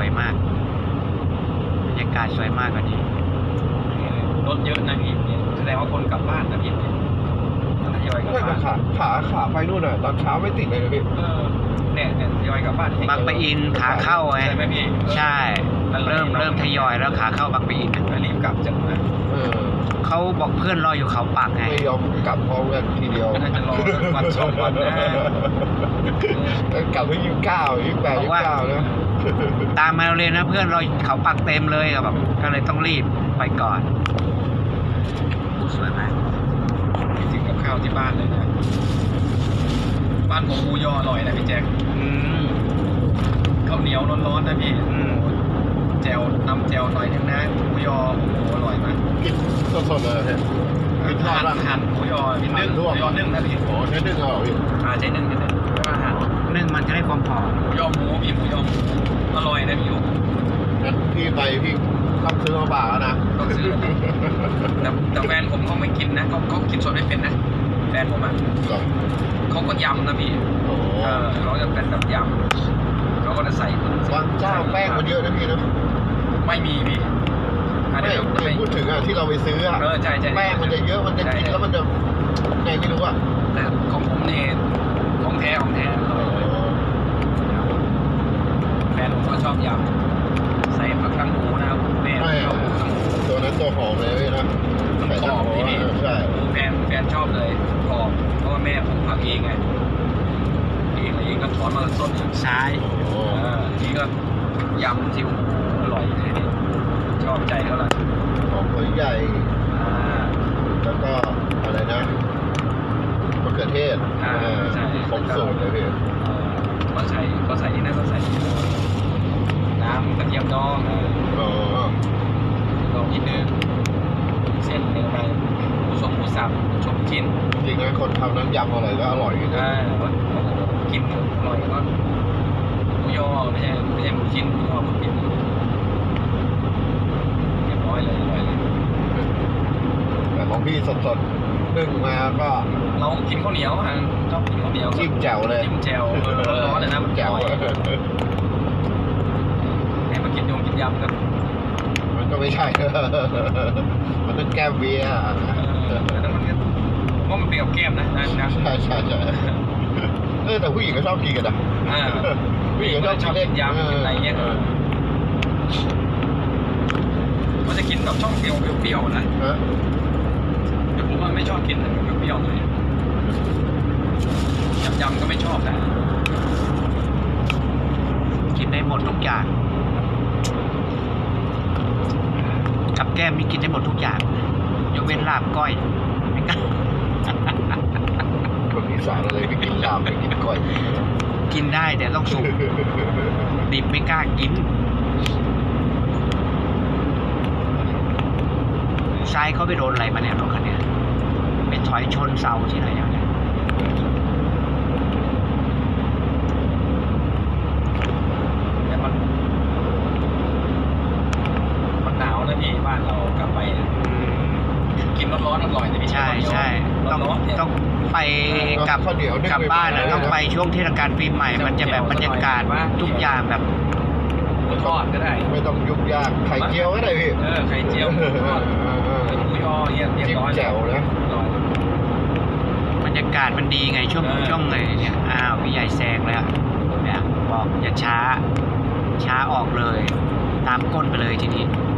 วยมากบรรยากาศสวยมากกว่านี้รถเยอะนะพี่เนี่ยแสดงว่าคนกลับบ้านนะพี่เนี่ยทยอยกลับไม่แต่บ้านขาขาขาไปนู่นอะตอนเช้าไม่ติดเลยนะพี่ เออเนี่ยเนี่ยทยอยกลับบ้านให้บางปะอินขาเข้าไงใช่ไหมพี่ ใช่ เริ่มเริ่มทยอยแล้วขาเข้าบางปะอินน่ะแล้วรีบกลับจังนะเออเขาบอกเพื่อนรออยู่เขาปักไง ไม่ยอมกลับพร้อมกันทีเดียวน่าจะรอวันสองวันนะ กลับไปยี่สิบเก้ายี่สิบแปดยี่สิบเก้านะตามมาเลยนะเพื่อนเราเขาปักเต็มเลยอะแบบก็เลยต้องรีบไปก่อนอู้สวยไหมากคิดถึงกับข้าวที่บ้านเลยนะ บ้านผมหมูยออร่อยนะพี่แจ็คอืมข้าวเหนียวร้อนๆนะพี่ อืมแจวนำแจวหน่อยนึงนะหมูยอโอ้โหอร่อยมากกินสดๆเลยเนี่ยกินทอดหั่นบ้างหั่นหมูยอพี่นึ่งหมูยอนึ่งนะพี่โอ้ใช้นึ่งเอาเหรอพี่อ่าใช้นึ่งกันเลยแล้วก็หั่นนึ่งมันจะได้ความหอมหมูยอหมูพี่หมูยอหมูอร่อยนะพี่โอ้งั้นพี่ไปพี่ต้องซื้อมาบ่าแล้วนะต้องซื้อแต่แต่แฟนผมเขาไม่กินนะเขาเขากินสดไม่เป็นนะแฟนผมอะเหรอเขาก็ยำนะพี่ โอ้เออเขาจะเป็นแบบยำ เขาก็จะใส่บางเจ้าแป้งมันเยอะนะพี่นะไม่มีพี่อันไม่นี้ไม่พูดถึงอะที่เราไปซื้ออะเออใช่ใช่แป้งมันจะเยอะมันจะกินแล้วมันจะไงไม่รู้อะแต่ของผมนี่ของแท้ของแท้อร่อยเลยแฟนผมก็ชอบยำใส่ผักทั้งหมูนะครับแม่ไม่ชอบผักทั้งหมูตัวนั้นตัวหอมเลยพี่นะมันกรอบพี่ใช่แฟนแฟนชอบเลยกรอบเพราะว่าแม่ผมผักเองไง เองเลยเองก็ถอนมาสดซ้ายโอ้เออนี่ก็ยำที่โอ้โหอร่อยเลยนี่ชอบใจเขาละหอมหัวใหญ่ อ่า แล้วก็อะไรนะมะเขือเทศอ่าเออใช่ ครบสูตรเลยพี่เอ่อก็ใส่ก็ใส่ที่นั่นก็ใส่ น้ำกระเทียมดองเอออ๋อดองนิดนึงเส้นเนื้อไปหมูสมหมูสับชมชิ้นจริงๆนะคนทำน้ำยำอะไรก็อร่อยอยู่นะ อ่าแล้วกิน อร่อยก็หมูยอไม่ใช่ไม่ใช่หมูชิ้นหมูยอหมูปิ้งเรียบร้อยเลยอร่อยเลยแต่ของพี่สดๆนึ่งมาก็เรากินข้าวเหนียวอะชอบกินข้าวเหนียวจิ้มแจ่วเลยจิ้มแจ่วเออร้อนๆเลยนะมันแจ่วอร่อยให้มากินยงกินยำครับมันก็ไม่ใช่ มันต้องแก้มเบียร์เออแต่มันก็ผมว่ามันเป็นกับแก้มนะนะนะใช่ใช่ใช่เออแต่ผู้หญิงก็ชอบกินกันนะอ่าผู้หญิงก็ชอบชอบเล่กินยำกินอะไรเงี้ยออมันจะกินแบบช่องเปรี้ยวเปรี้ยวๆนะฮะแต่ผมว่าไม่ชอบกินแบบเปรี้ยวๆเลยยำยำๆก็ไม่ชอบนะกินได้หมดทุกอย่าง กับแก้มนี่กินได้หมดทุกอย่าง ยกเว้นลาบก้อยไม่กล้าคนอี สานอะไรไม่กินลาบไม่กินก้อยกินได้แต่ต้องสุกดิบไม่กล้ากินซ้ายเขาไปโดนอะไรมาเนี่ยรถคันเนี้ยไปถอยชนเสาที่ไหนอย่างเนี้ยแต่มันมันหนาวนะพี่บ้านเรากลับไปอะกิน ร้อนๆอร่อยนะพี่ใช่ใช่ต้องร้อนๆเนี่ยต้องไปกลับข้าวเหนียวนึ่งกลับบ้านนะไปต้องไปช่วงเทศกาลปีใหม่ มันจะแบบบรรยากาศทุกอย่างแบบหมูทอดก็ได้ ไม่ต้องยุ่งยากไข่เจียวก็ได้พี่เออไข่เจียวหมูทอดเออเออหมูยอเรียบเรียบจิ้มร้อยแจ่วนะอร่อยบรรยากาศมันดีไงช่วงเออช่วงเลยเนี่ยอ้าวพี่ใหญ่แซงเลยอะเนี่ยบอกอย่าช้า ช้าออกเลย ตามก้นไปเลยทีนี้อ